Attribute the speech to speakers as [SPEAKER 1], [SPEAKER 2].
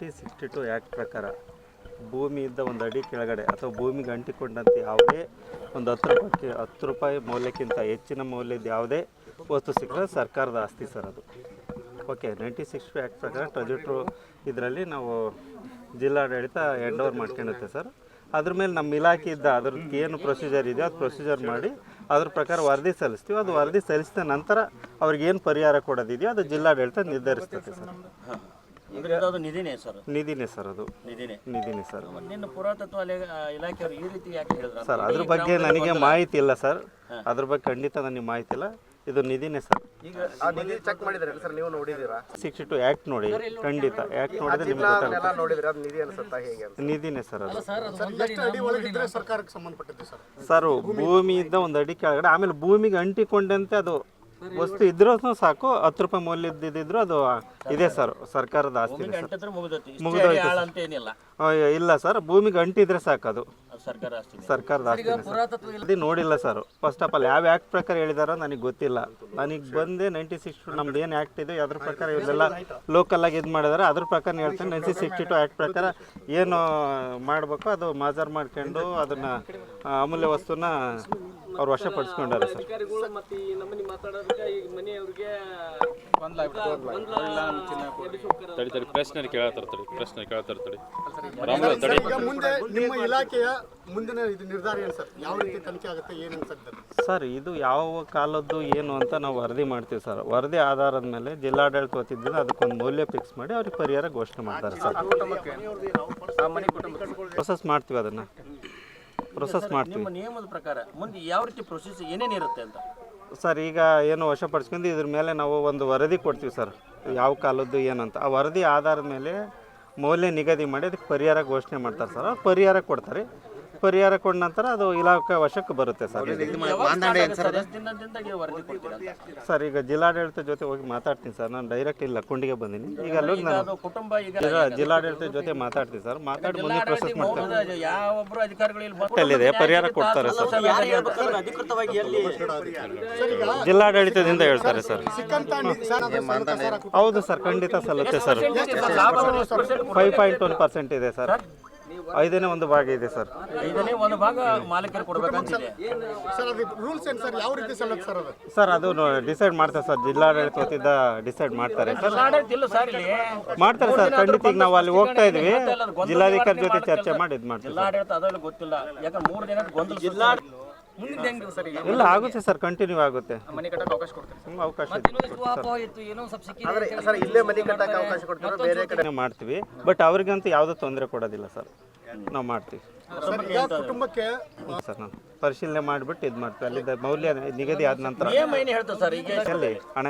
[SPEAKER 1] Nineteen sixty two act ಪ್ರಕಾರ ಭೂಮಿಯಿಂದ ಒಂದು ಅಡಿ ಕೆಳಗಡೆ ಅಥವಾ ಭೂಮಿಗೆ ಅಂಟಿಕೊಂಡಂತೆ ಯಾವುದೇ ಒಂದು ಹತ್ತು ರೂಪಾಯಿ ಹತ್ತು ರೂಪಾಯಿ ಮೌಲ್ಯಕ್ಕಿಂತ ಹೆಚ್ಚಿನ ಮೌಲ್ಯದ ಯಾವುದೇ ವಸ್ತು ಸಿಕ್ಕರೆ ಸರ್ಕಾರದ ಆಸ್ತಿ ಸರ್ ಅದು. Okay ninety sixty two act ಪ್ರಕಾರ ಟ್ರೆಜಿಟ್ರು ಇದರಲ್ಲಿ ನಾವು ಜಿಲ್ಲಾಡಳಿತ ಹ್ಯಾಂಡ್ ಓವರ್ ಸರ್. ಅದ್ರ ಮೇಲೆ ನಮ್ಮ ಇಲಾಖೆ ಇದ್ದ ಅದ್ರದ್ದು ಏನು ಪ್ರೊಸೀಜರ್ ಇದೆಯೋ ಅದು ಪ್ರೊಸೀಜರ್ ಮಾಡಿ ಅದ್ರ ಪ್ರಕಾರ ವರದಿ ಸಲ್ಲಿಸ್ತೀವಿ. ಅದು ವರದಿ ಸಲ್ಲಿಸಿದ ನಂತರ ಅವ್ರಿಗೆ ಏನು ಪರಿಹಾರ ಕೊಡೋದಿದೆಯೋ ಅದು ಜಿಲ್ಲಾಡಳಿತ ನಿರ್ಧರಿಸ್ತೈತೆ ಸರ್.
[SPEAKER 2] ಅಂದ್ರೆ ನಿಧಿನೇ ಸರ್.
[SPEAKER 1] ನಿಧಿನೇ ಸರ್ ಅದು.
[SPEAKER 2] ನಿಧಿನೇ.
[SPEAKER 1] ನಿಧಿನೇ ಸರ್
[SPEAKER 2] ನಿನ್ನ ಪುರಾತತ್ವ ಇಲಾಖೆಯವರು ಈ ರೀತಿ ಯಾಕೆ ಹೇಳಿದ್ರು?
[SPEAKER 1] ಸರ್ ಅದ್ರ ಬಗ್ಗೆ ನನಗೆ ಮಾಹಿತಿ ಇಲ್ಲ ಸರ್. ಅದ್ರ ಬಗ್ಗೆ ಖಂಡಿತ ನನಗೆ ಮಾಹಿತಿ ಇಲ್ಲ. ಇದು ನಿಧಿನೇ ಸರ್.
[SPEAKER 3] ಆ ನಿಧಿ ಚೆಕ್ ಮಾಡಿದ್ರೆ ಸರ್ ನೀವು ನೋಡಿದೀರಾ
[SPEAKER 1] ಸಿಕ್ಸ್ಟಿ ಟು ಆ್ಯಕ್ಟ್ ನೋಡಿ. ಖಂಡಿತ. ಆ್ಯಕ್ಟ್ ನೋಡಿದ್ರೆ ನಿಮ್ಗೆ ಗೊತ್ತಾಗುತ್ತೆ.
[SPEAKER 3] ಎಲ್ಲ ನೋಡಿದ್ರಿ ಅದು ನಿಧಿ ಅನ್ಸುತ್ತಾ ಹೇಗೆ ಅಂತ.
[SPEAKER 1] ನಿಧಿನೇ ಸರ್ ಅದು.
[SPEAKER 4] ಎಷ್ಟು ಅಡಿ ಒಳಗಿದ್ರೆ ಸರ್ಕಾರಕ್ಕೆ ಸರ್.
[SPEAKER 1] ಸರ್ ಭೂಮಿಯಿಂದ ಒಂದು ಅಡಿ ಕೆಳಗಡೆ ಆಮೇಲೆ ಭೂಮಿಗೆ ಅಂಟಿಕೊಂಡಂತೆ ಅದು ವಸ್ತು ಇದ್ರೂ ಸಾಕು ಹತ್ತು ರೂಪಾಯಿ ಮೌಲ್ಯದಿದ್ರು ಅದು ಇದೆ ಸರ್ ಸರ್ಕಾರದ ಆಸ್ತಿ ಇದೆ ಸರ್. ಮುಗ್ದೋಯ್ತು. ಇಲ್ಲ ಸರ್ ಭೂಮಿಗೆ ಅಂಟಿದ್ರೆ ಸಾಕು ಅದು. ಸರ್ಕಾರದ ಆಸ್ತಿ ನೋಡಿಲ್ಲ ಸರ್ ಫಸ್ಟ್ ಆಫ್ ಆಲ್ ಯಾವ ಆ್ಯಕ್ಟ್ ಪ್ರಕಾರ ಹೇಳಿದಾರೋ ನನಗೆ ಗೊತ್ತಿಲ್ಲ. ನನಗೆ ಬಂದೆ ನೈಂಟಿ ಸಿಕ್ಸ್ ಟು ನಮ್ದು ಏನು ಆ್ಯಕ್ಟ್ ಇದೆ ಅದ್ರ ಪ್ರಕಾರ ಇವರೆಲ್ಲ ಲೋಕಲ್ ಆಗಿ ಇದು ಮಾಡಿದಾರೆ ಅದ್ರ ಪ್ರಕಾರ ಹೇಳ್ತೀನಿ ನೈನ್ಟಿ ಸಿಕ್ಸ್ಟಿ ಟು ಆ್ಯಕ್ಟ್ ಪ್ರಕಾರ ಏನು ಮಾಡಬೇಕು ಅದು ಮಾಜರ್ ಮಾಡ್ಕೊಂಡು ಅದನ್ನು ಅಮೂಲ್ಯ ವಸ್ತುನ ಅವ್ರು ವಶಪಡಿಸ್ಕೊಂಡಾರೆ ಸರ್.
[SPEAKER 5] ಅಧಿಕಾರಿಗಳು ಮತ್ತೆ ಈ ನಮ್ಮನಿ ಮಾತಾಡೋದಕ್ಕೆ ಈ ಮನೆಯವ್ರಿಗೆ
[SPEAKER 6] ತಡಿ ತಡಿ ಪ್ರಶ್ನೆ ಕೇಳತ್ತಾರ ತಡಿ ಪ್ರಶ್ನೆ ಕೇಳತ್ತಾರ ತಡಿ. ರಾಮು ತಡಿ.
[SPEAKER 4] ಈಗ ಮುಂದೆ ನಿಮ್ಮ ಇಲಾಖೆಯ ಮುಂದಿನ ಇದು ನಿರ್ಧಾರ ಏನು ಸರ್? ಯಾವ ರೀತಿ ತನಿಖೆ ಆಗುತ್ತೆ ಏನು ಅನ್ಸುತ್ತೆ?
[SPEAKER 1] ಸರ್ ಇದು ಯಾವ ಕಾಲದ್ದು ಏನು ಅಂತ ನಾವು ವರದಿ ಮಾಡ್ತೀವಿ ಸರ್. ವರದಿ ಆಧಾರದ ಮೇಲೆ ಜಿಲ್ಲಾಡಳಿತ ವತಿಯಿಂದ ಅದಕ್ಕೊಂದು ಮೌಲ್ಯ ಫಿಕ್ಸ್ ಮಾಡಿ ಅವ್ರಿಗೆ ಪರಿಹಾರ ಘೋಷಣೆ ಮಾಡ್ತಾರೆ ಸರ್. ಪ್ರೊಸೆಸ್ ಮಾಡ್ತೀವಿ ಅದನ್ನು. ಪ್ರೊಸೆಸ್ ಮಾಡ್ತೀವಿ.
[SPEAKER 2] ನಿಮ್ಮ ನಿಯಮದ ಪ್ರಕಾರ ಮುಂದೆ ಯಾವ ರೀತಿ ಪ್ರೊಸೆಸ್ ಏನೇನು ಇರುತ್ತೆ ಅಂತ?
[SPEAKER 1] ಸರ್ ಈಗ ಏನು ವಶಪಡಿಸ್ಕೊಂಡು ಇದ್ರ ಮೇಲೆ ನಾವು ಒಂದು ವರದಿ ಕೊಡ್ತೀವಿ ಸರ್. ಯಾವ ಕಾಲದ್ದು ಏನಂತ. ಆ ವರದಿ ಆಧಾರದ ಮೇಲೆ ಮೌಲ್ಯ ನಿಗದಿ ಮಾಡಿ ಅದಕ್ಕೆ ಪರಿಹಾರ ಘೋಷಣೆ ಮಾಡ್ತಾರೆ ಸರ್. ಅವ್ರು ಪರಿಹಾರ ಕೊಡ್ತಾರೆ. ಪರಿಹಾರ ಕೊಟ್ಟ ನಂತರ ಅದು ಇಲಾಖೆ ವಶಕ್ಕೆ ಬರುತ್ತೆ ಸರ್. ಇದು. ಸರ್ ಈಗ ಜಿಲ್ಲಾಡಳಿತ ಜೊತೆ ಹೋಗಿ ಮಾತಾಡ್ತೀನಿ ಸರ್. ನಾನು ಡೈರೆಕ್ಟ್ ಇಲ್ಲ ಕುಂಡಿಗೆ ಬಂದೀನಿ. ಈಗ ಅಲ್ಲಿ ಹೋಗಿ ನಾನು
[SPEAKER 2] ಕುಟುಂಬ ಈಗ
[SPEAKER 1] ಈಗ ಜಿಲ್ಲಾಡಳಿತ ಜೊತೆ ಮಾತಾಡ್ತೀನಿ ಸರ್. ಮಾತಾಡಿ ಮುಂದೆ ಪ್ರೊಸೆಸ್ ಮಾಡ್ತಾರೆ
[SPEAKER 2] ಮೌನದ ಯಾವೊಬ್ರು ಅಧಿಕಾರಿಗಳು ಇಲ್ಲಿ ಬಂದು
[SPEAKER 1] ಅಲ್ಲಿದೆ ಪರಿಹಾರ ಕೊಡ್ತಾರೆ ಸರ್.
[SPEAKER 2] ಅಧಿಕೃತವಾಗಿ ಎಲ್ಲಿ?
[SPEAKER 1] ಜಿಲ್ಲಾಡಳಿತದಿಂದ ಹೇಳ್ತಾರೆ ಸರ್.
[SPEAKER 4] ಸಿಕ್ಕಂತ ಸರ್ ಅದು ಸಲ್ಲುತ್ತಾ ಸರ್
[SPEAKER 1] ಹೌದು ಸರ್ ಖಂಡಿತ ಸಲ್ಲುತ್ತೆ sir. Five point one percent ಇದೆ ಸರ್. ಐದನೇ ಒಂದು ಭಾಗ ಇದೆ ಸರ್.
[SPEAKER 2] ಐದನೇ ಒಂದು ಭಾಗ ಮಾಲೀಕರು ಕೊಡ್ಬೇಕಂತಿದೆ.
[SPEAKER 4] ಸರ್ ಅದು ರೂಲ್ಸ್ ಏನು ಸರ್? ಯಾವ ರೀತಿ ಸಲ್ಲುತ್ತೆ ಸರ್ ಅದು?
[SPEAKER 1] ಸರ್ ಅದು ಡಿಸೈಡ್ ಮಾಡ್ತಾರೆ ಸರ್. ಜಿಲ್ಲಾಡಳಿತ ವತಿಯಿಂದ ಡಿಸೈಡ್ ಮಾಡ್ತಾರೆ. ಸರ್
[SPEAKER 2] ಇಲ್ಲ ಸರ್ ಇಲ್ಲಿ.
[SPEAKER 1] ಮಾಡ್ತಾರೆ ಸರ್ ಖಂಡಿತ ಈಗ ನಾವು ಅಲ್ಲಿ ಹೋಗ್ತಾ ಇದ್ವಿ. ಜಿಲ್ಲಾಧಿಕಾರಿ ಜೊತೆ ಚರ್ಚೆ ಮಾಡಿ ಇದು ಮಾಡ್ತೀವಿ
[SPEAKER 2] ಜಿಲ್ಲಾಡಳಿತ ಅದರಲ್ಲಿ ಗೊತ್ತಿಲ್ಲ. ಯಾಕಂದ್ರೆ ಮೂರು ದಿನ ಗೊಂದಲ ಜಿಲ್ಲಾ
[SPEAKER 5] ಮುಂದಿನ ಹೆಂಗೆ ಸರ್ ಈಗ?
[SPEAKER 1] ಇಲ್ಲ ಆಗುತ್ತೆ ಸರ್ ಕಂಟಿನ್ಯೂ ಆಗುತ್ತೆ.
[SPEAKER 5] ಮನೆ ಕಟ್ಟಕ್ಕೆ ಅವಕಾಶ ಕೊಡ್ತಾರೆ?
[SPEAKER 1] ಇದೆ
[SPEAKER 3] ಆದ್ರೆ ಸರ್ ಇಲ್ಲೇ ಮನೆ ಕಟ್ಟಕ್ಕೆ ಅವಕಾಶ ಕೊಡ್ತಾರೆ? ಬೇರೆ ಕಡೆ?
[SPEAKER 1] ನಾವು ಮಾಡ್ತೀವಿ ಬಟ್ ಅವ್ರಿಗಂತೂ ಯಾವುದೂ ತೊಂದರೆ ಕೊಡೋದಿಲ್ಲ ಸರ್ ನಾವು ಮಾಡ್ತೀವಿ.
[SPEAKER 4] ಕುಟುಂಬಕ್ಕೆ?
[SPEAKER 1] ಸರ್ ನಾವು ಪರಿಶೀಲನೆ ಮಾಡಿಬಿಟ್ಟು ಇದು ಮಾಡ್ತೀವಿ. ಅಲ್ಲಿ ಮೌಲ್ಯ ನಿಗದಿ ಆದ ನಂತರ.
[SPEAKER 2] ನಿಯಮ ಏನು ಹೇಳ್ತದೆ ಸರ್ ಈಗ
[SPEAKER 1] ಎಲ್ಲಿ ಹಣ